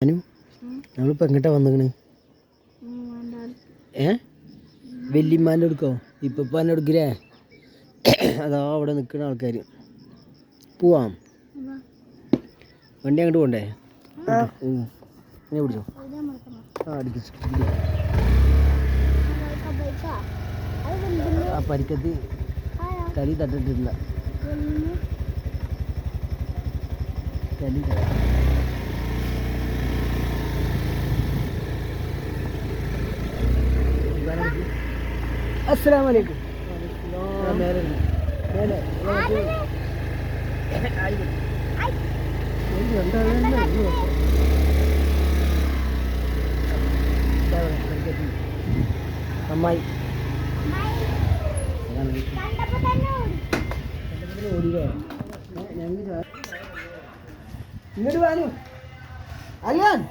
അനു നമ്മളിപ്പോൾ എങ്ങോട്ടാ വന്നിക്കണ്? ഏ? വല്യമ്മാന്റെ എടുക്കോ ഇപ്പപ്പാന്റെ എടുക്കില്ലേ അതാ അവിടെ നിൽക്കുന്ന ആൾക്കാർ പോവാം. വണ്ടി അങ്ങോട്ട് പോണ്ടേ? ഉം. പിടിച്ചോ ആ അടിച്ചു ആ പരിക്കത്ത് കരി തട്ടിട്ടില്ല. കരി അസ്സലാം വലൈക്കും ആ, മേലെ ഇരുന്നു. മേലെ ഇവിടെ മറ്റേ- ആയി. ഒരു രണ്ടാളല്ലേ ഉള്ളൂ അപ്പൊ. ഇതാ ഇവിടെ പരിക്കത്ത്. അമ്മായി ഇങ്ങോട്ട് വാനു അല്ലാൻ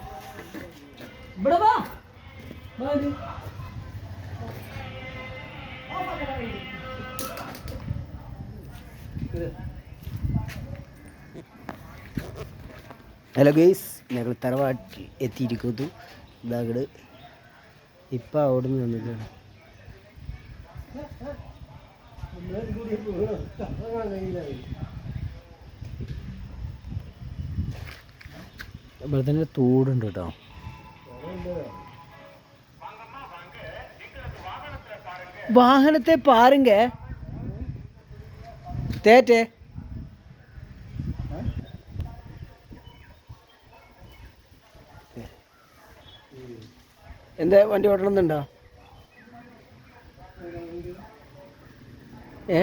ഹലോ ഗെയ്സ് ഞങ്ങൾ തറവാട്ടിൽ എത്തിയിരിക്കുന്നു. ഇതാകട് ഇപ്പം അവിടെ നിന്ന് വന്നിട്ടാണ് ഇവിടെ തന്നെ തോടുണ്ട് കേട്ടോ. വാഹനത്തെ പാരുങ്ക തേറ്റേ. എന്താ വണ്ടി ഓടണമെന്നുണ്ടോ ഏ?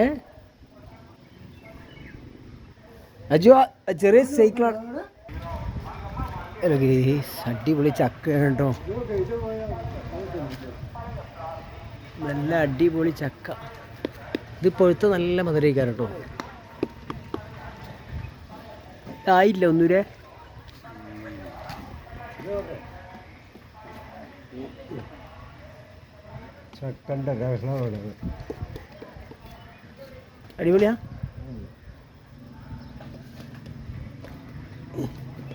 അജു ചെറിയ സൈക്കിളാണ് അല്ല ഗരീസ് അടിപൊളി ചക്ക കേട്ടോ നല്ല അടിപൊളി ചക്ക. ഇത് പൊഴുത്ത നല്ല മധുരയിക്കാർ കേട്ടോ ആയില്ല ഒന്നൂരെ ചക്കന്റെ രസമാണ് അടിപൊളിയാ?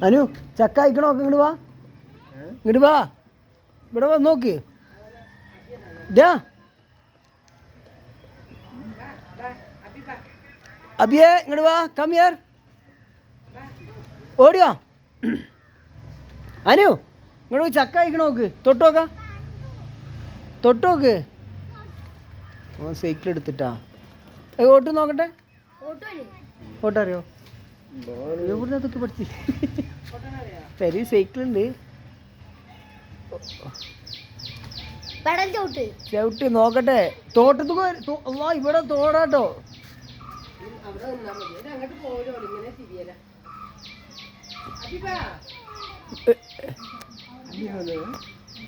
അനു ചക്ക അയക്കണോ? ഇങ്ങോട്ട് വാ. ഇങ്ങോട്ട് വാ. ഇവിടെ വന്ന് നോക്ക്. ഡാ അബിയെ ഇങ്ങോട്ട് വാ കം കമ്മിയാർ ഓടിയോ അനു ഇങ്ങോട്ട് ചക്ക അയക്കണ നോക്ക്. തൊട്ടോക്ക തൊട്ടോക്ക് ഓ സൈക്കിൾ എടുത്തിട്ടാ. ഓട്ട് നോക്കട്ടെ. ഓട്ടോ അറിയോ? അതൊക്കെ പഠിച്ചു. പെരി പെടൽ ചവിട്ട്. ചവിട്ടി നോക്കട്ടെ. തോട്ടത്ത് പോയി അള്ളാ, ഇവിടെ തോടാട്ടോ.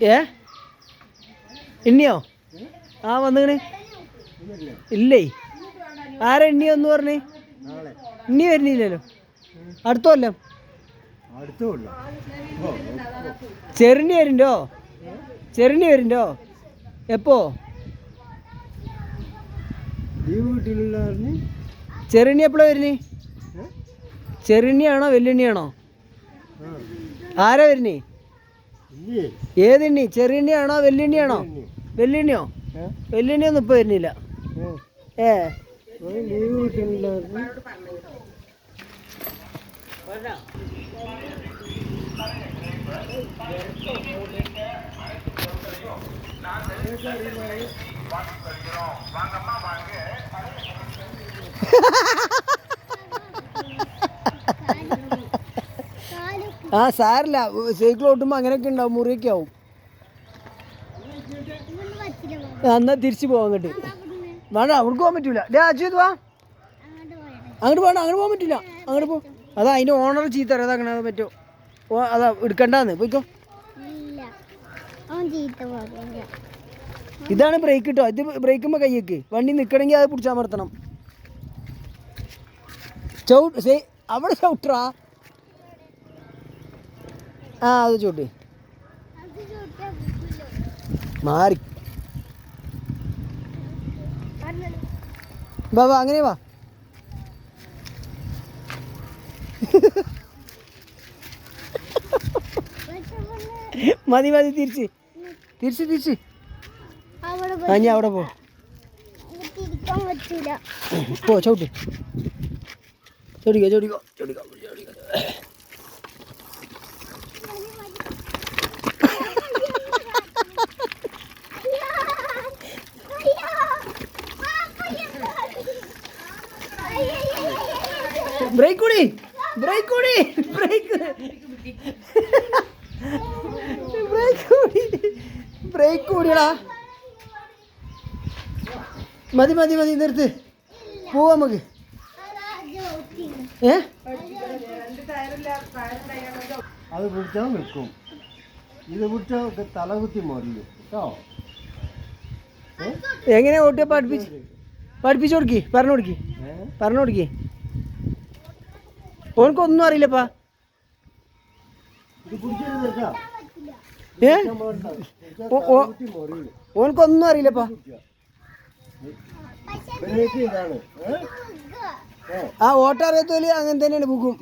ഏ? എണ്ണിയോ ആ വന്നിങ്ങനെ. ഇല്ലേ? ആരാ എണ്ണിയോ എന്ന് പറഞ്ഞേ ഇനി വരുന്നില്ലല്ലോ. അടുത്ത കൊല്ലം. ചെറുണ്ണി വരുന്നുണ്ടോ ചെറുണ്ണി വരുന്നുണ്ടോ എപ്പോ? ഈ വീട്ടിലുള്ള ചെറുണ്ണി എപ്പോഴാ വരുന്നേ? ചെറുണ്ണിയാണോ വെല്ലുണ്ണിയാണോ? ആരാ വരുന്നേ? ഏതെണ്ണി? ചെറുണ്ണിയാണോ വെല്ലുണ്ണിയാണോ? വെല്ലുണ്ണിയോ? വെല്ലുണ്ണിയൊന്നും ഇപ്പൊ വരുന്നില്ല. ഏ. വീട്ടിലുള്ള ആ സാരില്ല. സൈക്കിൾ ഓട്ടുമ്പോൾ അങ്ങനെയൊക്കെ ഉണ്ടാവും. മുറിയൊക്കെ ആവും. ആ, എന്നാ തിരിച്ചു പോവാൻ അങ്ങോട്ട്. വേണ്ട അവിടെ പോകാൻ പറ്റൂല. ഡേ അച്ഛത് വാ. അങ്ങോട്ട് പോകണ്ട അങ്ങോട്ട് പോകാൻ പറ്റില്ല അങ്ങോട്ട് പോ. അതാ അതിന്റെ ഓണർ ചീത്ത അറിയാതെ അങ്ങനെ അത് പറ്റുമോ അതാ എടുക്കണ്ടെന്ന്. പോയിക്കോ. ചീത്ത ഇതാണ് ബ്രേക്ക് കിട്ടോ ഇത് ബ്രേക്കുമ്പോൾ കൈയ്യക്ക്. വണ്ടി നിൽക്കണമെങ്കിൽ അത് പിടിച്ചാൽ മർത്തണം ചവിട്ട് സേ അവിടെ ചവിട്ടറാ? ആ അത് ചൂട്ടി മാറി. ബാബാ അങ്ങനെ വാ. മതി മതി തിരിച്ച്. തിരിച്ച് തിരിച്ച്. ആ ഞാൻ അവിടെ പോ. പോ ചവിട്ട്. ചവിടിക്കോ ചവിടിക്കോ ചവിടിക്കോ ചവിടിക്കോ ബ്രേക്ക് കൂടി ബ്രേക്ക് കൂടി ബ്രേക്ക്. ബ്രേക്ക് കൂടി ബ്രേക്ക് കൂടിയടാ. മതി മതി മതി നിർത്ത്. പോവാ നമുക്ക്. ഏ? അത് പിടിച്ചാൽ നിൽക്കും. ഇത് പിടിച്ചാൽ തല കുത്തി മറിയും. കേട്ടോ? എങ്ങനെ ഓട്ടിയ പഠിപ്പിച്ച്? പഠിപ്പിച്ചു കൊടുക്കി പറഞ്ഞു കൊടുക്കി. പറഞ്ഞു കൊടുക്കി. ഓനക്കൊന്നും അറിയില്ലപ്പാ. ഏ? ഓനക്കൊന്നും അറിയില്ലപ്പാ ബ്രേക്ക് ഇതാണ് ഏ ഏ ആ ഓട്ടം അറിയാത്തോൽ അങ്ങനെ തന്നെയാണ് ബുക്കും.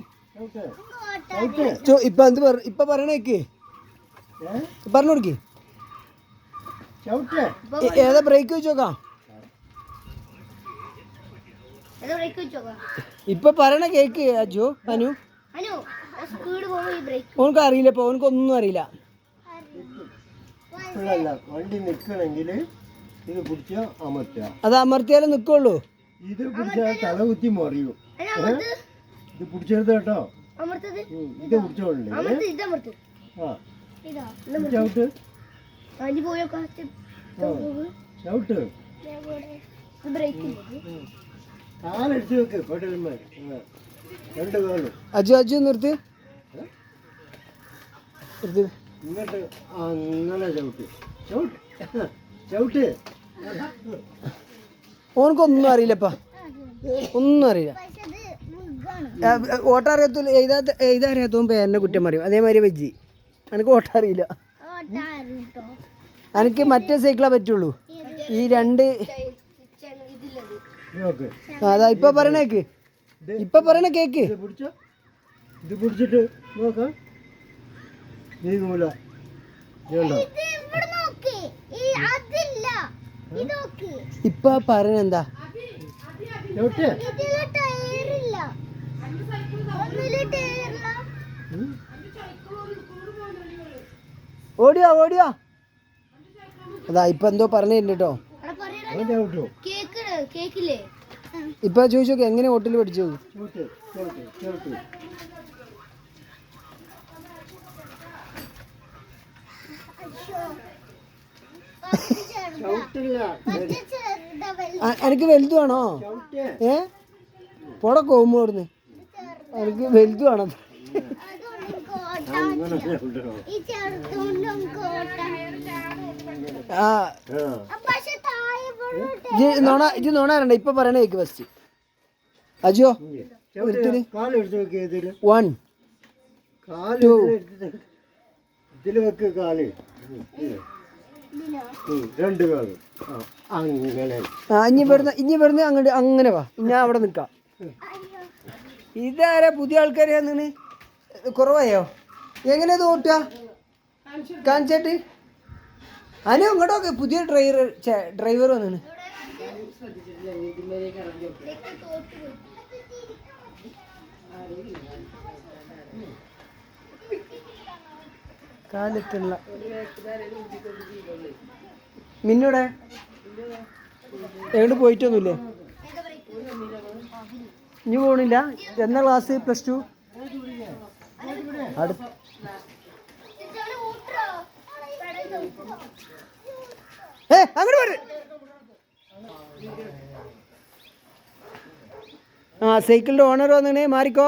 ഇപ്പൊ എന്ത് പറ ഇപ്പൊ പറയണേക്ക് പറഞ്ഞു കൊടുക്ക്. ഏതാ ബ്രേക്ക് വെച്ച് നോക്കാം. ബ്രേക്ക് വെച്ചോക്കാം ഇപ്പൊ പറയണ കേക്ക് അജു അനു ഓനക്ക് അറിയില്ല ഇപ്പൊ ഈ ബ്രേക്ക് ഓനക്ക് അറിയില്ല വണ്ടി നിൽക്കണമെങ്കിൽ ഇത് പിടിച്ചാൽ അമർത്തുക അത് അമർത്തിയാലേ നിക്കുള്ളൂ. ഇത് പിടിച്ചാൽ തല കുത്തി മറിയും. ഇത് പിടിച്ചെടുത്ത കേട്ടോ. ഇത് പിടിച്ചോളേ ആ. ചവിട്ട്. ചവിട്ട്. കാലെടുത്ത് വെക്ക് രണ്ട് കാലും. അജു അജു നിർത്തി. നിർത്ത്. ഇങ്ങോട്ട് അങ്ങനെ ചവിട്ട്. ചവിട്ട്. ചവിട്ട്. ഓനക്കൊന്നും അറിയില്ലപ്പാ. ഒന്നും അറിയില്ല. ഓട്ടം അറിയാത്ത എഴുതാ എഴുതാ അറിയാത്തവൻ പേരനെ കുറ്റം പറയും. അതേമാതിരി വെജി എനിക്ക് ഓട്ടം അറിയില്ല എനിക്ക് മറ്റേ സൈക്കിളാ പറ്റുള്ളൂ. ഈ രണ്ട് അതാ ഇപ്പൊ പറയണേക്ക് ഇപ്പൊ പറയണ കേക്ക്. ഇത് പിടിച്ച? ഇത് പിടിച്ചിട്ട് നോക്കാം. നീങ്ങൂല ഇപ്പൊ പറഞ്ഞെന്താ എന്താ. ഓടിയോ ഓടിയോ? അതാ ഇപ്പൊ എന്തോ പറഞ്ഞിട്ടുണ്ട് കേട്ടോ. കേക്കില്ലേ? ഇപ്പൊ ചോദിച്ചു നോക്കി എങ്ങനെ ഹോട്ടലിൽ പഠിച്ചു? ചവിട്ടില്ല എനിക്ക് വലുത് വേണോ ഏ? പോടെ കോമ്പോ അവിടുന്ന്. എനിക്ക് വലുത് വേണം ഇത് ആ. വീണിട്ട് നോണ അറിയണ്ട ഇപ്പൊ പറയണ കേക്ക് ഫസ്റ്റ് അജോ ചവിട്ട് കാലെടുത്ത് വെക്ക് ഇതിൽ. വൺ ടു ഇതിൽ വെക്ക് കാൽ. രണ്ട് അങ്ങനെ. ഇനി വരുന്ന ഇനി അങ്ങോട്ട് അങ്ങനെ വാ. ഞാൻ അവിടെ നിൽക്കാം. ഇതാരാ പുതിയ ആൾക്കാരെയാ നിന്ന് കുറവായോ? എങ്ങനെ തോട്ട കാണിച്ചിട്ട്. അനു ഇങ്ങോട്ടൊക്കെ പുതിയ ഡ്രൈവർ ഡ്രൈവർ വന്നിന് കാലത്തുള്ള. മിന്നൂടെ? എങ്ങോട്ട് പോയിട്ടൊന്നുമില്ലേ? ഇനി പോണില്ല. എന്നാ ക്ലാസ് പ്ലസ് ടു അടുത്ത ഏ അങ്ങോട്ട് പറ ആ സൈക്കിളിന്റെ ഓണർ വന്നിങ്ങനെ മാറിക്കോ.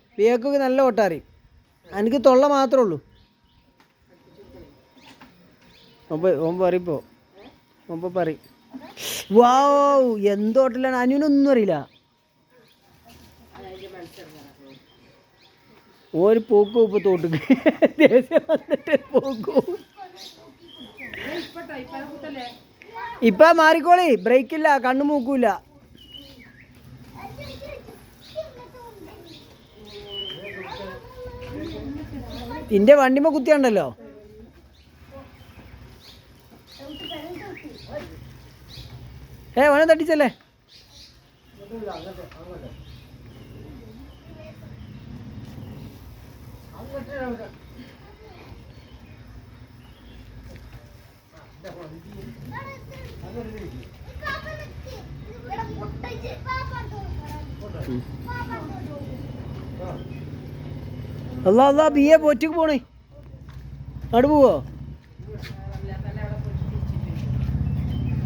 വിയക്കൊക്കെ നല്ല ഓട്ടാറി എനിക്ക് തൊള്ള മാത്രമേ ഉള്ളൂ. ഒമ്പ ഓൻ പറയിപ്പോ ഒമ്പ പറയും. വാവ് എന്ത് ഹോട്ടലാണ്? അനുവിനൊന്നും അറിയില്ല. ഒരു പോക്കും ഇപ്പൊ തോട്ടുക്ക്. ദേഷ്യം ഇപ്പൊ മാറിക്കോളി. ബ്രേക്കില്ല കണ്ണു മൂക്കൂല ഇന്റെ വണ്ടിമ കുത്തിയാണ്ടല്ലോ. ഏ ഓനെ തട്ടിച്ചല്ലേ? അല്ലാ ബിയെ പോറ്റക്ക് പോണേ. അവിടെ പോവോ?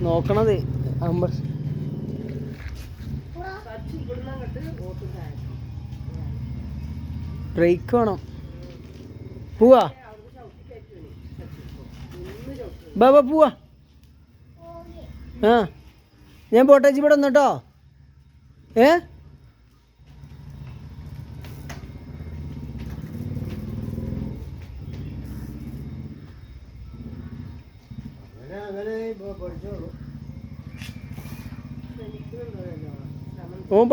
നോക്കണത്. ബ്രേക്ക് വേണം. പോവാ. ബാബ പോവാ. ആ. ഞാൻ പോട്ടേജ് ഇവിടെ വന്നോട്ടോ. ഏ? ഓൻ